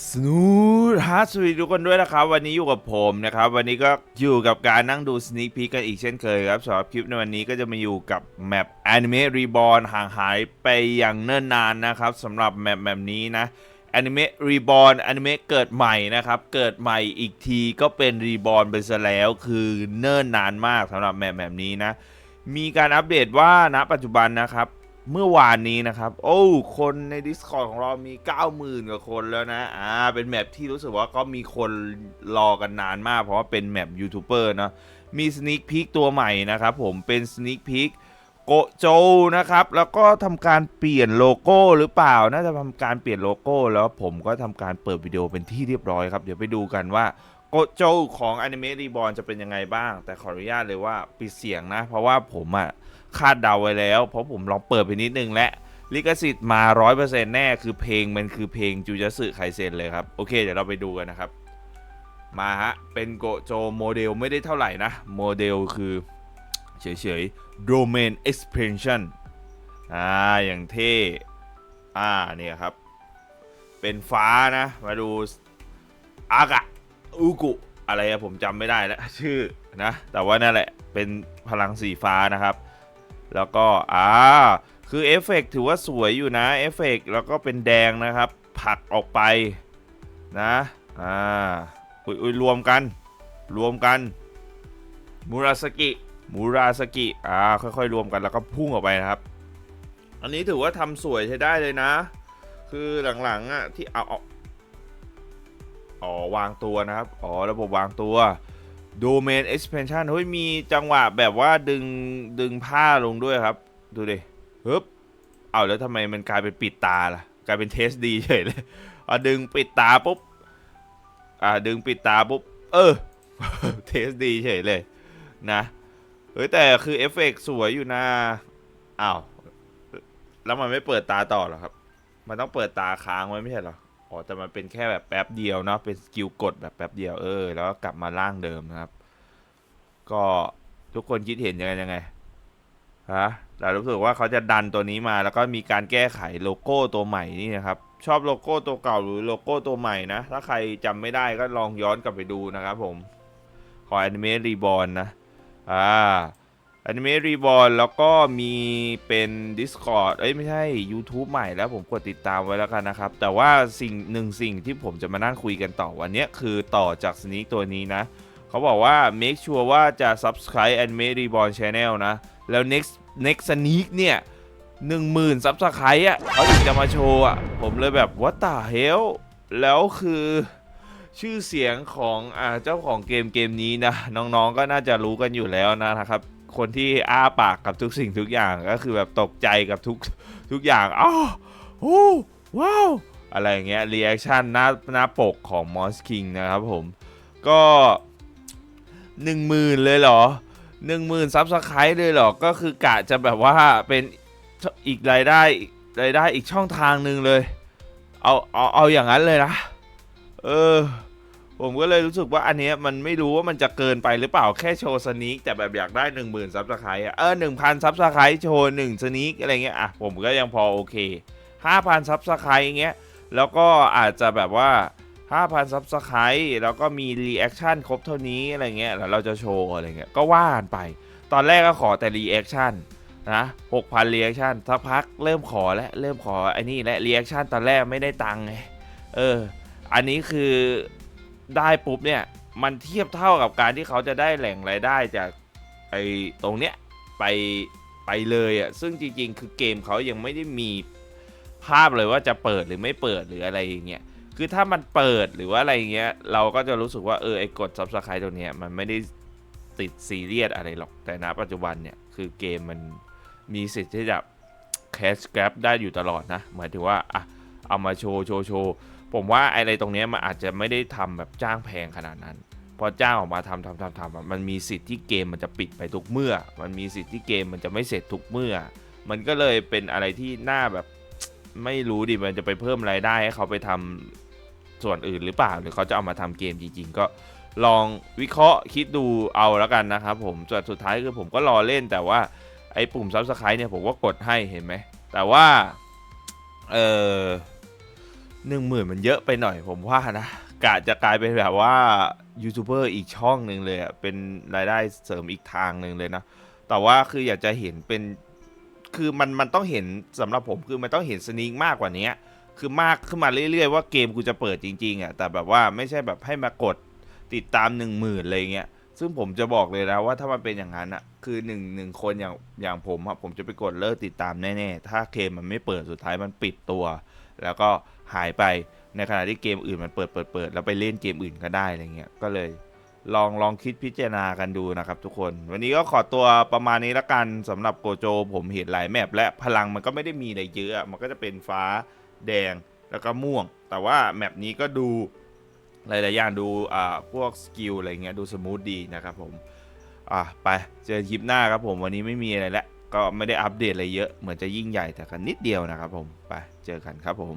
สนูดฮาร์ดสวีทุกคนด้วยนะครับ วันนี้อยู่กับผมนะครับ วันนี้ก็อยู่กับการนั่งดูสนิ k พีกันอีกเช่นเคยครับสำหรับคลิปในวันนี้ก็จะมาอยู่กับแมป Anime Reborn ห่างหายไปอย่างเนิ่นนานนะครับสำหรับแมปแบบนี้นะ Anime Reborn Anime เกิดใหม่นะครับ เกิดใหม่อีกทีก็เป็น Reborn ไปซะแล้วคือเนิ่นนานมากสำหรับแมปแบบนี้นะ มีการอัปเดตว่าณปัจจุบันนะครับ เมื่อวานนี้นะครับ โอ้คนใน Discord ของเรามี 90,000กว่าคนแล้วนะ อ่า เป็นแมปที่รู้สึกว่าก็มีคนรอกันนานมาก เพราะว่าเป็นแมปยูทูบเบอร์เนาะมีส n น a พี k ตัวใหม่นะครับผมเป็นส n น a พี k โกโจนะครับ แล้วก็ทำการเปลี่ยนโลโก้หรือเปล่า น่าจะทำการเปลี่ยนโลโก้ แล้วผมก็ทำการเปิดวิดีโอเป็นที่เรียบร้อยครับ เดี๋ยวไปดูกันว่า โกโจของ Anime Reborn จะเป็นยังไงบ้าง แต่ขออนุญาตเลยว่าปิดเสียงนะ เพราะว่าผมอะคาดเดาไว้แล้ว เพราะผมลองเปิดไปนิดนึงและลิขสิทธิ์มา 100%แน่คือเพลงมันคือเพลงจูจัสึไคเซนเลยครับ โอเค เดี๋ยวเราไปดูกันนะครับ มาฮะ เป็นโกโจโมเดลไม่ได้เท่าไหร่นะ โมเดลคือเฉยๆ Domain Expansion อ่า อย่างเท่ อ่า เนี่ยครับ เป็นฟ้านะ มาดูอากะ อุกุอะไรอะผมจำไม่ได้แล้วชื่อนะ แต่ว่านั่นแหละเป็นพลังสีฟ้านะครับ แล้วก็อ่าคือเอฟเฟกต์ถือว่าสวยอยู่นะเอฟเฟกต์แล้วก็เป็นแดงนะครับผลักออกไปนะอ่าอุยอุยรวมกัน รวมกันมูราสกิมูราสกิอ่าค่อยๆ รวมกันแล้วก็พุ่งออกไปนะครับ อันนี้ถือว่าทำสวยใช้ได้เลยนะ คือหลังๆอะที่เอา อ๋อวางตัวนะครับ อ๋อระบบวางตัว Domain Expansion เฮ้ยมีจังหวะแบบว่าดึงดึงผ้าลงด้วยครับ ดูดิฮึบเอาแล้วทำไมมันกลายเป็นปิดตาล่ะ กลายเป็นเทสดีเฉยเลยเอาดึงปิดตาปุ๊บ อ่าดึงปิดตาปุ๊บ เออ เทสดีเฉยเลยนะ เฮ้ยแต่คือเอฟเฟกต์สวยอยู่นะอ้าวแล้วมันไม่เปิดตาต่อหรอครับ มันต้องเปิดตาค้างไว้ไม่ใช่หรอ อ๋อแต่มันเป็นแค่แบบแป๊บเดียวเนาะเป็นสกิลกดแบบแป๊บเดียวเออ แล้วก็กลับมาล่างเดิมนะครับ ก็ทุกคนคิดเห็นยังไงยังไงฮะแต่รู้สึกว่าเขาจะดันตัวนี้มาแล้วก็มีการแก้ไขโลโก้ตัวใหม่นี่นะครับ ชอบโลโก้ตัวเก่าหรือโลโก้ตัวใหม่นะ ถ้าใครจำไม่ได้ก็ลองย้อนกลับไปดูนะครับผม ของ Anime Reborn นะอ่า Anime Reborn แล้วก็มีเป็น Discord เอ้ยไม่ใช่ YouTube ใหม่แล้วผมกดติดตามไว้แล้วกันนะครับ แต่ว่าสิ่งหนึ่งสิ่งที่ผมจะมานั่งคุยกันต่อวันนี้คือต่อจากสนิกตัวนี้นะ เขาบอกว่า make sure ว่าจะ subscribe Anime Reborn Channel นะ แล้ว next next sneak เนี่ยหนึ่งหมื่นซับสไครต์อะเขาถึงจะมาโชว์อะ ผมเลยแบบ what the hell แล้วคือชื่อเสียงของอเจ้าของเกมเกมนี้นะ น้องๆก็น่าจะรู้กันอยู่แล้วนะครับ คนที่อ้าปากกับทุกสิ่งทุกอย่างก็คือแบบตกใจกับทุกทุกอย่างอ้าวโอ้ว้าวอะไรเงี้ยรีแอคชั่นหน้าหน้าปกของ Moss King นะครับผม ก็หนึ่งหมื่นเลยเหรอหนึ่งหมื่นซับสไครต์เลยเหรอ ก็คือกะจะแบบว่าเป็นอีกรายได้รายได้อีกช่องทางหนึ่งเลย เอาเอาเอาอย่างนั้นเลยนะ เออ ผมก็เลยรู้สึกว่าอันเนี้ยมันไม่รู้ว่ามันจะเกินไปหรือเปล่าแค่โชว์สนีกแต่แบบอยากได้หนึ่งหมื่นซับสไครต์เออหนึ่งพันซับสไครต์โชว์หนึ่งสนีกอะไรเงี้ยอะผมก็ยังพอโอเคห้าพันซับสไครต์เงี้ยแล้วก็อาจจะแบบว่า5,000ซับสไครต์แล้วก็มีรีแอคชั่นครบเท่านี้อะไรเงี้ยแล้วเราจะโชว์อะไรเงี้ยก็ว่านไป ตอนแรกก็ขอแต่รีแอคชั่นนะ6,000รีแอคชั่นสักพักเริ่มขอแล้วเริ่มขอไอ้นี่และรีแอคชั่นตอนแรกไม่ได้ตังค์ไงเออ อันนี้คือ ได้ปุ๊บเนี่ยมันเทียบเท่ากับการที่เขาจะได้แหล่งรายได้จากไอ้ตรงเนี้ยไปไปเลยอะ่ะซึ่งจริงๆ คือเกมเขายังไม่ได้มีภาพเลยว่าจะเปิดหรือไม่เปิดหรืออะไรอย่างเงี้ยคือถ้ามันเปิดหรือว่าอะไรเงี้ยเราก็จะรู้สึกว่าเออไอ้กด subscribe ตัวเนี้ยมันไม่ได้ติดซีเรียสอะไรหรอกแต่ณปัจจุบันเนี่ยคือเกมมันมีสิทธิ์ที่จะ cash grab ได้อยู่ตลอดนะหมายถึงว่าอะเอามาโชว์โชว์โชว์ ผมว่าอะไรตรงนี้มันอาจจะไม่ได้ทำแบบจ้างแพงขนาดนั้นพอจ้างออกมาทำทำทำทำมันมีสิทธิ์ที่เกมมันจะปิดไปทุกเมื่อ มันมีสิทธิ์ที่เกมมันจะไม่เสร็จทุกเมื่อ มันก็เลยเป็นอะไรที่น่าแบบไม่รู้ดิมันจะไปเพิ่มรายได้ให้เขาไปทำส่วนอื่นหรือเปล่าหรือเขาจะเอามาทำเกมจริง ๆ ก็ลองวิเคราะห์คิดดูเอาแล้วกันนะครับผมส่วนสุดท้ายคือผมก็รอเล่นแต่ว่าไอ้ปุ่ม Subscribe เนี่ยผมก็กดให้เห็นไหมแต่ว่าเออ หนึ่งหมื่นมันเยอะไปหน่อยผมว่านะกะจะกลายเป็นแบบว่ายูทูบเบอร์อีกช่องหนึ่งเลยอะเป็นรายได้เสริมอีกทางหนึ่งเลยนะ แต่ว่าคืออยากจะเห็นเป็นคือมันมันต้องเห็นสำหรับผมคือมันต้องเห็นสนิงมากกว่านี้คือมากขึ้นมาเรื่อยๆว่าเกมกูจะเปิดจริงๆอะแต่แบบว่าไม่ใช่แบบให้มากดติดตามหนึ่งหมื่นอะไรเงี้ยซึ่งผมจะบอกเลยนะว่าถ้ามันเป็นอย่างนั้นอะคือหนึ่งหนึ่งคนอย่างอย่างผมอะผมจะไปกดเลิกติดตามแน่ๆถ้าเกมมันไม่เปิดสุดท้ายมันปิดตัวแล้วก็หายไปในขณะที่เกมอื่นมันเปิดเปิดเปิดแล้วไปเล่นเกมอื่นก็ได้อะไรเงี้ยก็เลยลองลองคิดพิจารณากันดูนะครับทุกคน วันนี้ก็ขอตัวประมาณนี้ละกันสำหรับโกโจ ผมเห็นหลายแมปและพลังมันก็ไม่ได้มีอะไรเยอะมันก็จะเป็นฟ้าแดงแล้วก็ม่วง แต่ว่าแมปนี้ก็ดูหลายๆอย่างดูอ่าพวกสกิลอะไรเงี้ยดูสมูทดีนะครับผมอะไปเจอคลิปหน้าครับผมวันนี้ไม่มีอะไรแล้ว ก็ไม่ได้อัปเดตอะไรเยอะ เหมือนจะยิ่งใหญ่แต่กันนิดเดียวนะครับผม ไปเจอกันครับผม